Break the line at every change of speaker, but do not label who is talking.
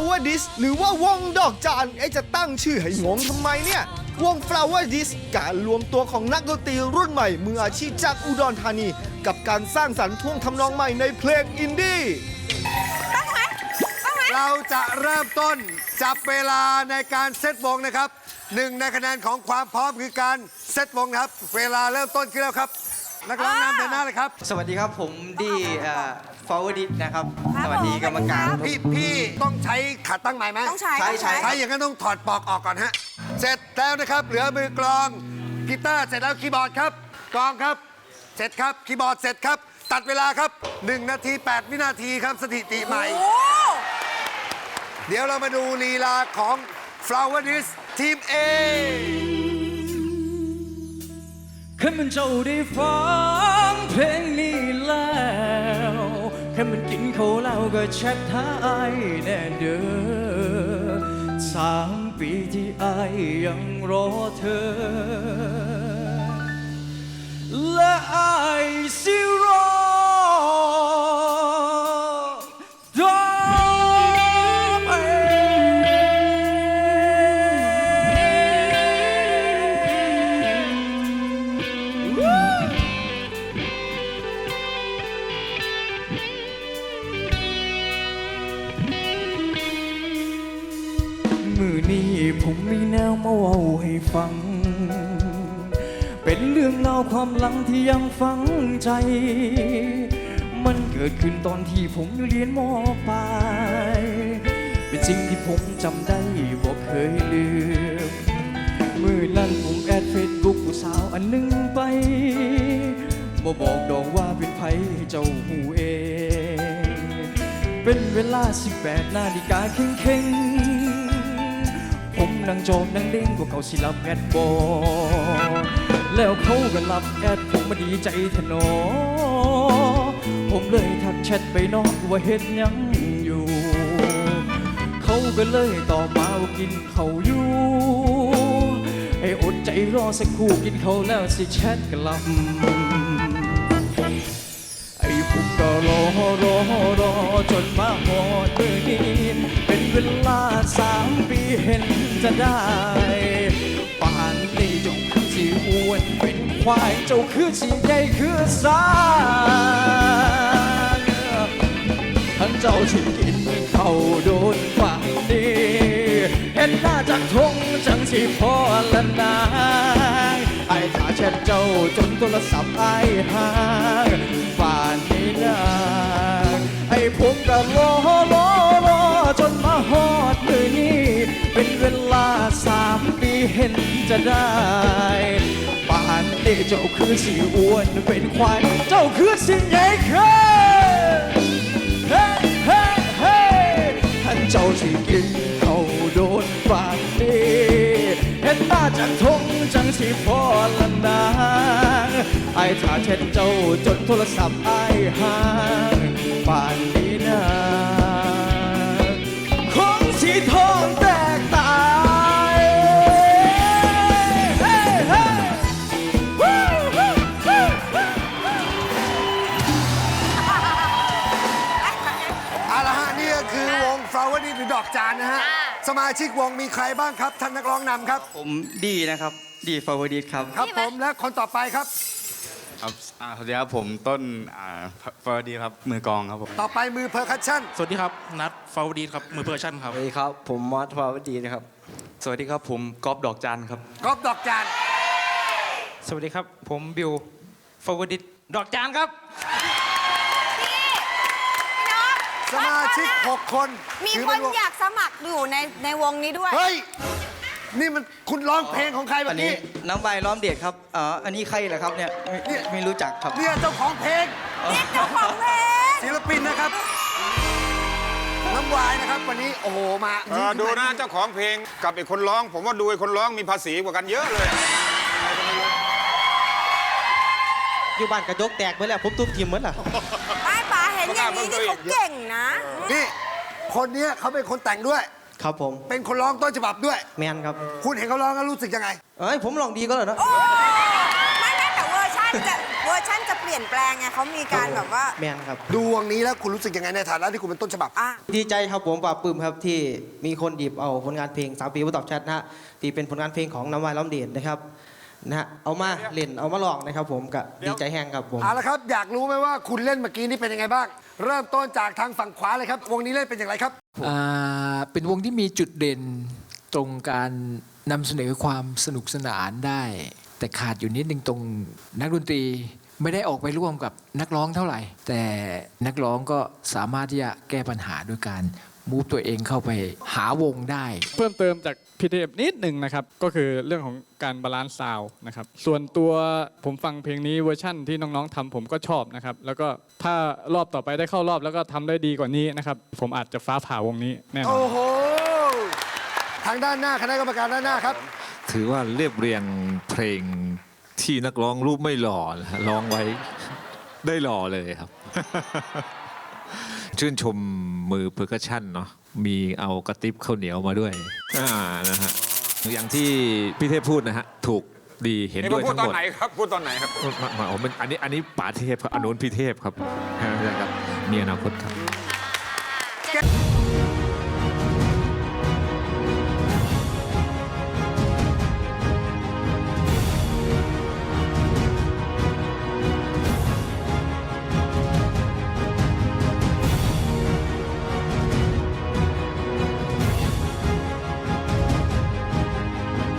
Flower Dish หรือว่าวงดอกจานไอะจะตั้งชื่อให้งงทำไมเนี่ย วง Flower Dish การรวมตัวของนักดนตรีรุ่นใหม่ มืออาชีพจากอุดรธานี กับการสร้างสรรค์ท่วงทำนองใหม่ในเพลงอินดี้
เราจะเริ่มต้นจับเวลาในการเซตวงนะครับหนึ่งในคะแนนของความพร้อมคือการเซตวงนะครับ เวลาเริ่มต้นขึ้นแล้วครับ นักร้องนำเดินหน้าเลยครับ
สวัสดีครับผมดีฟาวดิสนะครับสวัสดีกรรมการ
พี่พี่ต้องใช้ขาตั้งไม้ไหม
ต้องใช้
ใช้
ต้องใช้
ใช้อย่างนั้นต้องถอดปลอกออกก่อนฮะ เสร็จแล้วนะครับ เหลือมือกลองกีตาร์เสร็จแล้วคีย์บอร์ดครับกลองครับ เสร็จครับคีย์บอร์ดเสร็จครับ ตัดเวลาครับ 1 นาที 8 วินาทีครับสถิติใหม่
โอ้
เดี๋ยวเรามาดูลีลาของ Flower d i s ทีม A
แค่มันเจ้าได้ฟังเพลงนี้แล้วแค่มันกินเขาวแล้วก็แชทหาไอแน่เด้อสามปีที่ไอยังรอเธอ และไอสิรอ มือนี้ผมมีแนวมาเว้าให้ฟัง เป็นเรื่องเล่าความหลังที่ยังฝังใจ มันเกิดขึ้นตอนที่ผมอยู่เรียนมปลายเป็นสิ่งที่ผมจำได้บอกเคยลืมมือนั้นผมแอดเฟซบุ๊กผู้สาวอันหนึงไปบ่บอกดอกว่าเป็นไผเจ้าหูเอง เป็นเวลา 18นาฬิกาเข่งเข่งๆ ผมนั่งโจมนั่งเด้งกว่าเขาสิรับแอดบอแล้วเขาก็รับแอดผมมาดีใจทะนอ ผมเลยทักแชทไปนอกว่าเฮ็ดยังอยู่ เขาก็เลยตอบมาว่ากินเขาอยู่ให้อดใจรอสักครู่กินเขาแล้วสิแชทกลับ รอรอรอจนมาหอดมือนี้เป็นเวลาสามปีเห็นจะได้ป่านนี้จ้าคือสิอ้วนเป็นควายเจ้าคือสิใหญ่คือสางท่านเจ้าสิกินเขาโดนฝังดีเห็นหน้าจากทงจังสิพอละนางไอ้ถ้าแชทเจ้าจนโทรศัพท์ไอ้หางป่าน นี้นางไอ้ผมก็รอรอรอจนมาฮอดมือนี้เป็นเวลาสามปีเห็นจะได้ป่านนี้เจ้าคือสีอ้วนเป็นควาย เจ้าคือสิใหญ่ขึ้นเฮ้เฮ้เฮ้ท่านเจ้าสิกิน ไอ้ถ้าเช่นเจ้าจนโทรศัพท์ไอ้ห่างป่านนี้นาคงสีทองแตกตายเฮ้เฮ้วู้วู้วู้วู้
เอาละฮะนี่ก็คือวง Flower d i s หรือดอกจานนะฮะ สมาชิกวงมีใครบ้างครับ ท่านนักร้องนำครับ
ผมดีนะครับ ดีฟาวดิสครับ
ครับผมและคนต่อไปครับ
ครับอ่าสวัสดีครับผมต้นอ่าฟอร์ดีครับมือกลองครับผม
ต่อไปมือเพอร์คัชชั่น
สวัสดีครับนัดฟาวดีครับมือเพอร์ชั่นครับ
สวัสดีครับ ผมมอสฟาวดีนะครับ
สวัสดีครับผมกอล์ฟดอกจันครับ
กอบดอกจาน
สวัสดีครับ ผมบิวฟาวดีดอกจานครับ
สมาชิก 6 คน
มี
ถื
ค
เป็นวง
อยากสมัครอยู่ในในวงนี้ด้วย
เฮ้ย นี่มันคุณร้องเพลงของใครแบ
อั
บ
นนี้
นี้
น้องใบล้อมเดชครับอ๋ออันนี้ใครเหรอครับเนี่ยไม่
เนี่ย
ไม่รู้จักครับ
เนี่ยเจ้าของเพลง
เจ้าของเพลง
ศิลปินนะครับ น้ำวายนะครับ วันนี้โอ้โหมา
เออดูนะเจ้าของเพลงกับไอ้คนร้อง ผมว่าดูไอ้คนร้องมีภาษีกว่ากันเยอะเลย
อยู่บ้านกระจกแตกไปแล้วผมทุบทีมเหมือนล่ะ
ป้ายป๋าเห็นอย่างนี้นี่เขาเก่งนะ
นี่คนเนี้ยเขาเป็นคนแต่งด้วย
ครับผม
เป็นคนร้องต้นฉบับด้วย
แมนครับ
คุณเห็นเขาร้องแล้วรู้สึกยังไง
เอ้ยผมลองดีก็แล้วนะ
ไม่ไม่แต่เวอร์ชันจะเวอร์ชันจะเปลี่ยนลี่ยนแปลงไงเขามีการแบบว่า
แมนครับ
ดูวงนี้แล้วคุณรู้สึกยังไงในฐานะที่คุณเป็นต้นฉบับ
อะ
ดีใจครับผมปลาบปลื้มครับที่มีคนหยิบเอาผลงานเพลงสามปีผู้ตอบแชทนะฮะที่เป็นผลงานเพลงของน้ำวายล้อมเด่นนะครับนะฮะเอามาเล่นเอามาลองนะครับผมก็ดีใจแห้งครับผม
เอาละครับ อยากรู้ไหมว่าคุณเล่นเมื่อกี้นี่เป็นยังไงบ้าง เริ่มต้นจากทางฝั่งขวาเลยครับ วงนี้เล่นเป็นอย่างไรครับ
อ่า เป็นวงที่มีจุดเด่นตรงการนำเสนอความสนุกสนานได้ แต่ขาดอยู่นิดนึงตรงนักดนตรีไม่ได้ออกไปร่วมกับนักร้องเท่าไหร่ แต่นักร้องก็สามารถที่จะแก้ปัญหาด้วยการ มูฟตัวเองเข้าไปหาวงได้
เพิ่มเติมจากพี่เทพนิดหนึ่งนะครับ ก็คือเรื่องของการบาลานซ์ซาวด์นะครับ ส่วนตัวผมฟังเพลงนี้เวอร์ชั่นที่น้องๆทำผมก็ชอบนะครับ แล้วก็ถ้ารอบต่อไปได้เข้ารอบแล้วก็ทำได้ดีกว่านี้นะครับ ผมอาจจะฟ้าผ่าวงนี้แน่นอน
โอ้โหทางด้านหน้าคณะกรรมการด้านหน้าครับ
ถือว่าเรียบเรียงเพลงที่นักร้องรูปไม่หล่อนะฮะร้องไว้ได้หล่อเลยครับ ชื่นชมมือเพอร์คัชชันเนาะมีเอากระติบข้าวเหนียวมาด้วยอ่านะฮะอย่างที่พี่เทพพูดนะฮะถูกดีเห็น
นี่
ด้
มา
วย
พูด
ทั้ง
ตอ
หม
น
ด
ไหนครับพูดตอนไหนครับ
มามาอ๋อมันอันนี้อันนี้ป๋าเทพครับอันนู้นพี่เทพครับนะครับมีอนาคตครับ